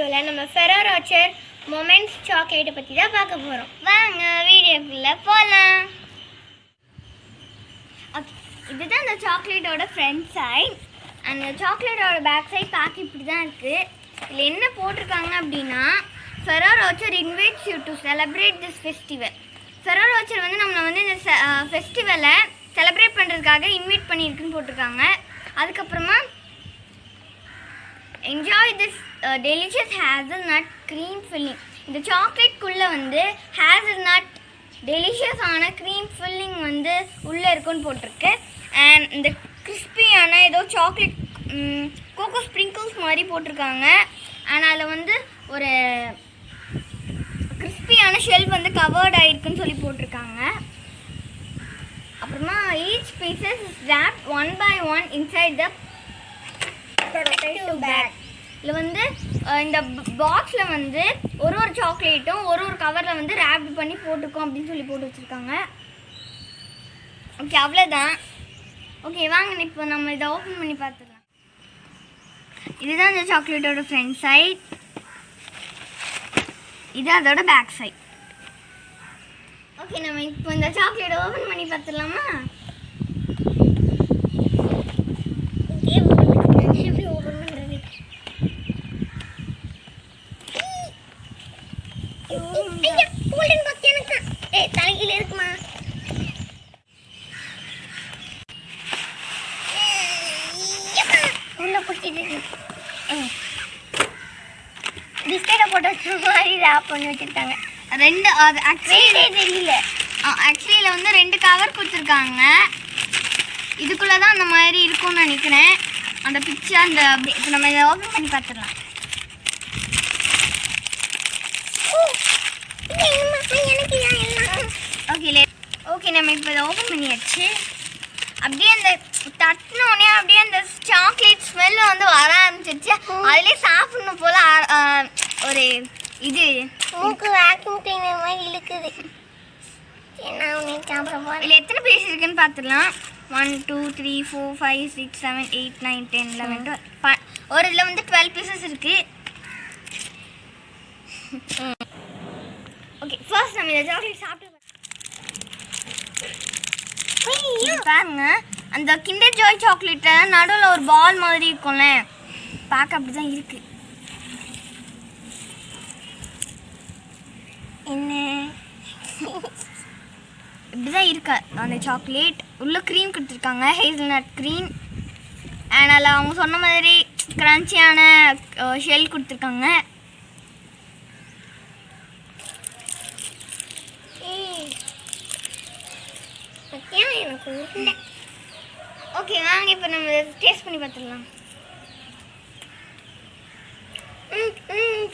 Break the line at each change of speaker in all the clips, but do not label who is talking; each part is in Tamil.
வீடியோவில் நம்ம ஃபெரோ ராச்சர் மொமெண்ட்ஸ் சாக்லேட்டை பற்றி தான் பார்க்க போகிறோம் வாங்க வீடியோக்குள்ளே போகலாம் இதுதான் அந்த சாக்லேட்டோட ஃப்ரண்ட் சைட் அந்த சாக்லேட்டோட பேக் சைட் பார்க்க இப்படி தான் இருக்குது இதில் என்ன போட்டிருக்காங்க அப்படின்னா Ferrero Rocher invites you to celebrate this festival Ferrero Rocher வந்து நம்மளை வந்து இந்த ஃபெஸ்டிவலை செலப்ரேட் பண்ணுறதுக்காக இன்வைட் பண்ணியிருக்குன்னு போட்டிருக்காங்க. அதுக்கப்புறமா enjoy this delicious hazel nut cream filling இந்த சாக்லேட்குள்ளே வந்து ஹேசல் நட் டெலிஷியஸான க்ரீம் ஃபில்லிங் வந்து உள்ளே இருக்குன்னு போட்டிருக்கு. அண்ட் இந்த கிறிஸ்பியான ஏதோ சாக்லேட் கோகோ ஸ்ப்ரிங்கிள்ஸ் மாதிரி போட்டிருக்காங்க. அண்ட் அதில் வந்து ஒரு கிறிஸ்பியான ஷெல் வந்து கவர்ட் ஆகிருக்குன்னு சொல்லி போட்டிருக்காங்க. அப்புறமா each pieces is one by one inside the pack இதில் வந்து இந்த பாக்ஸில் வந்து ஒரு ஒரு சாக்லேட்டும் ஒரு ஒரு கவரில் வந்து ரேப் பண்ணி போட்டுக்கோம் அப்படின்னு சொல்லி போட்டு வச்சுருக்காங்க. ஓகே அவ்வளோதான் ஓகே வாங்க இப்போ நம்ம இதை ஓப்பன் பண்ணி பார்த்துக்கலாம் இதுதான் இந்த சாக்லேட்டோட ஃப்ரண்ட் சைட் இது அதோட பேக் சைட் ஓகே நம்ம இப்போ இந்த சாக்லேட் ஓப்பன் பண்ணி பார்த்துடலாமா எப்படி ஓப்பன் பண்ணுறது கோல்டன் பாக்ஸ் எனக்கு ஏ தலைகீழ இருக்குமா உள்ள குட்டிட்டு பிஸ்கெட்டை போட்டு வச்ச மாதிரி ரேப் பண்ணி வச்சுருக்காங்க. ரெண்டு அது ஆக்சுவலி தெரியல. ஆக்சுவலி இதில் வந்து ரெண்டு கவர் கொடுத்துருக்காங்க. இதுக்குள்ளே தான் அந்த மாதிரி இருக்கும்னு நினைக்கிறேன். அந்த பிக்சர் அந்த இப்போ நம்ம இதை ஓப்பன் பண்ணி பார்த்துடலாம். ஓகே ஓகே நம்ம இப்போ இதை ஓப்பன் பண்ணியாச்சு. அப்படியே அந்த தட்டினோடனே அப்படியே அந்த சாக்லேட் ஸ்மெல் வந்து வர ஆரம்பிச்சிருச்சு. அதுலேயே சாப்பிடணும் போல ஒரு இது.
மூக்கு வேக்யூம் கிளீனர் மாதிரி இழுக்குது.
இதில் எத்தனை பீஸ் இருக்குன்னு பார்த்துடலாம் one two three four five six seven eight nine ten eleven twelve ஒரு இதில் வந்து டுவெல் பீசஸ் இருக்கு. ஓகே ஃபர்ஸ்ட் நம்ம இந்த சாக்லேட் சாப்பிட்டு இது பாருங்க. அந்த கிண்டர் ஜாய் சாக்லேட்டை நடுவில் ஒரு பால் மாதிரி இருக்கும்ல. பார்க்க அப்படி தான் இருக்கு.
என்ன?
இப்படிதான் இருக்கு? அந்த சாக்லேட். உள்ள க்ரீம் கொடுத்துருக்காங்க. ஹேசல்நட் க்ரீம் அண்ட் அதில் அவங்க சொன்ன மாதிரி க்ரன்ச்சியான ஷெல் கொடுத்துருக்காங்க.
எனக்கு
ஓகே வாங்க இப்போ நம்ம டேஸ்ட் பண்ணி பார்த்துடலாம்.
ம் ம்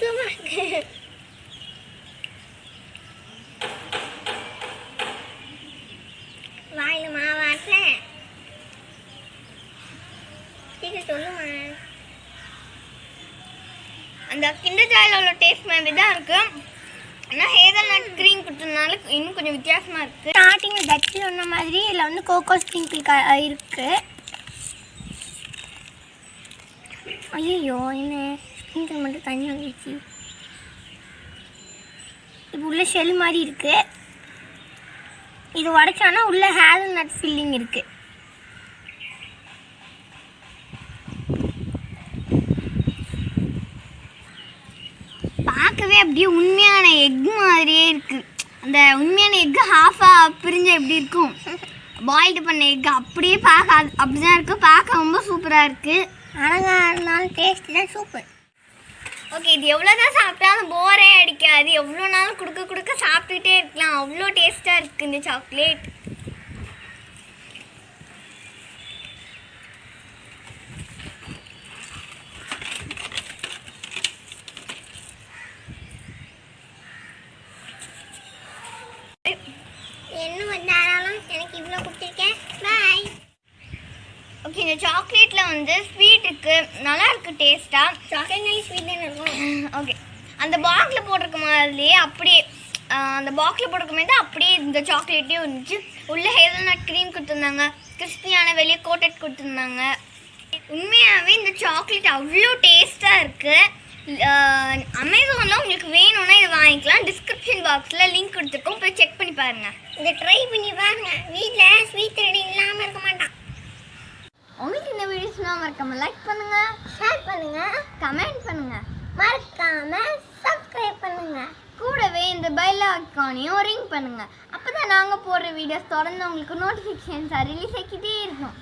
சீக்கிரம் சொல்லுமா.
அந்த கிண்டர் ஜாயில் உள்ள டேஸ்ட் மாதிரி தான் இருக்கு. ஆனால் ஸ்க்ரீன் கொடுத்ததுனால இன்னும் கொஞ்சம் வித்தியாசமாக இருக்குது
ஸ்டார்டிங்கில் தச்சு சொன்ன மாதிரி இதில் வந்து கோகோ ஸ்ப்ரிங்கிள் இருக்குது ஐயோ என்ன? ஸ்ப்ரிங்கிள் மட்டும் தண்ணி வந்துச்சு இப்போ உள்ள ஷெல் மாதிரி இருக்குது இது உடைச்சானா உள்ள ஹேசல் நட் ஃபில்லிங் இருக்குது
பார்க்கவே அப்படியே உண்மையான எக் மாதிரியே இருக்கு. அந்த உண்மையான எக் ஹாஃபாக பிரிஞ்ச எப்படி இருக்கும்? பாயில்டு பண்ண எக் அப்படியே பார்க்க அது- அப்படிதான் இருக்கு. பார்க்க ரொம்ப சூப்பராக இருக்கு.
அழகாக இருந்தாலும் டேஸ்ட் தான் சூப்பர்
ஓகே இது எவ்வளோ தான் சாப்பிட்டாலும் போரே அடிக்காது. எவ்வளோ நாள் கொடுக்க கொடுக்க சாப்பிட்டுட்டே இருக்கலாம். அவ்வளோ டேஸ்ட்டாக இருக்குது இந்த சாக்லேட்
என்ன வந்தாலும் எனக்கு இவ்வளோ கொடுத்துருக்கேன் பாய்
ஓகே இந்த சாக்லேட்டில் வந்து ஸ்வீட் இருக்கு. நல்லா இருக்கு டேஸ்ட்டாக
சாக்லேட் நல்லி ஸ்வீட் தானே இருக்கும்?
ஓகே அந்த பாக்ஸில் போட்டிருக்க மாதிரியே அப்படியே அந்த பாக்ஸில் போட்டிருக்க மாதிரி தான் அப்படியே இந்த சாக்லேட்டையும் இருந்துச்சு. உள்ள ஹேசல்நட் க்ரீம் கொடுத்துருந்தாங்க. கிறிஸ்பியான வெளியே கோட்டட் கொடுத்துருந்தாங்க. உண்மையாகவே இந்த சாக்லேட் அவ்வளோ டேஸ்ட்டாக இருக்குது அமேசானில் உங்களுக்கு வேணும்னா இது வாங்கிக்கலாம். டிஸ்கிரிப்ஷன் பாக்ஸில் லிங்க் கொடுத்துருக்கோம். போய் செக் பண்ணி பாருங்கள்
இதை ட்ரை பண்ணி பாருங்க. வீட்டில் ஸ்வீட் ரெடி இல்லாமல் இருக்க மாட்டான்.
உங்களுக்கு இந்த வீடியோஸ்லாம் மறக்காம லைக் பண்ணுங்கள்
ஷேர் பண்ணுங்க
கமெண்ட் பண்ணுங்கள்
மறக்காம சப்ஸ்கிரைப் பண்ணுங்க.
கூடவே இந்த பெல் ஐக்கானையும் ரிங் பண்ணுங்கள் அப்போ தான் நாங்கள் போடுற வீடியோஸ் தொடர்ந்து உங்களுக்கு நோட்டிஃபிகேஷன்ஸாக ரிலீஸ் ஆக்கிட்டே இருக்கும்.